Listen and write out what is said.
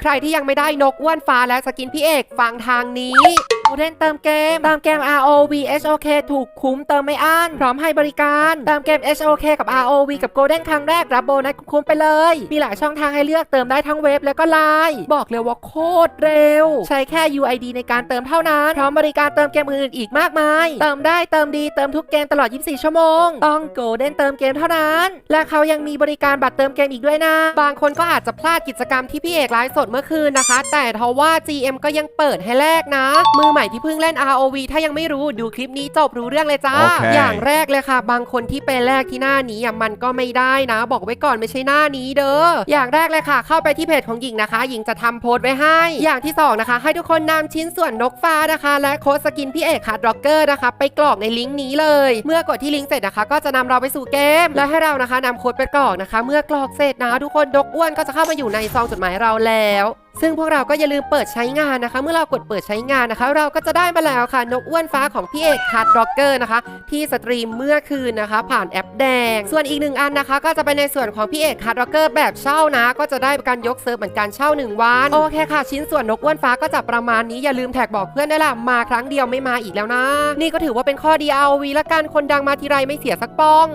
ใครที่ยังไม่ได้นกอ้วนฟ้าและสกินพี่เอกฟังทางนี้ โมเดนเติมเกม เติมเกม ROV HOK ถูกคุ้มเติมไม่อั้น พร้อมให้บริการ เติมเกม HOK กับ ROV กับ Golden ครั้งแรก รับโบนัสคุ้มไปเลย มีหลายช่องทางให้เลือกเติมได้ทั้งเว็บและก็ไลน์บอกเลยว่าโคตรเร็ว ใช้แค่ UID ในการเติมเท่านั้น พร้อมบริการเติมเกมอื่นๆอีกมากมาย เติมได้เติมดีเติมทุกเกมตลอด 24 ชั่วโมง ต้อง Golden เติมเกมเท่านั้น และเขายังมีบริการบัตรเติมเกมอีกด้วยนะ บางคนก็อาจจะพลาดกิจกรรมที่พี่เอกไลฟ์สดเมื่อคืนนะคะ แต่ทว่า GM ก็ยังเปิดให้แลกนะมือใหม่ที่เพิ่งเล่น ROV ถ้ายังไม่รู้ดูคลิปนี้จบรู้เรื่องเลยจ้าโอเคอย่างแรกเลยค่ะ บางคนที่ไปแลกที่หน้านี้อะมันก็ไม่ได้นะ บอกไว้ก่อนไม่ใช่หน้านี้เด้ออย่างแรกเลยค่ะ เข้าไปที่เพจของหญิงนะคะ หญิงจะทำโพสต์ไว้ให้ อย่างที่สองนะคะให้ทุกคนนำชิ้นส่วนนกฟ้านะคะ และโค้ดสกินพี่เอกคัดร็อกเกอร์นะคะไปกรอกในลิงก์นี้เลย เมื่อกดที่ลิงก์เสร็จนะคะ ก็จะนำเราไปสู่เกม และให้เรานะคะนำโค้ดไปกรอกนะคะ เมื่อกรอกเสร็จนะทุกคนนกอ้วนก็จะเข้ามาอยู่ในซองจดหมายเราแล้วซึ่งพวกเราก็อย่าลืมเปิดใช้งานนะคะ เมื่อเรากดเปิดใช้งานนะคะ เราก็จะได้มาแล้วค่ะ นกอ้วนฟ้าของพี่เอกคัดร็อกเกอร์นะคะ ที่สตรีมเมื่อคืนนะคะ ผ่านแอปแดง ส่วนอีกหนึ่งอันนะคะ ก็จะเป็นในส่วนของพี่เอกคัดร็อกเกอร์แบบเช่านะ ก็จะได้การยกเซิร์ฟเหมือนกันเช่า 1 วัน โอเคค่ะ ชิ้นส่วนนกอ้วนฟ้าก็จะประมาณนี้อย่าลืมแท็กบอกเพื่อนได้ละมาครั้งเดียวไม่มาอีกแล้วนะ นี่ก็ถือว่าเป็นข้อดีเอาวีละกันคนดังมาทีไรไม่เสียสักป้อง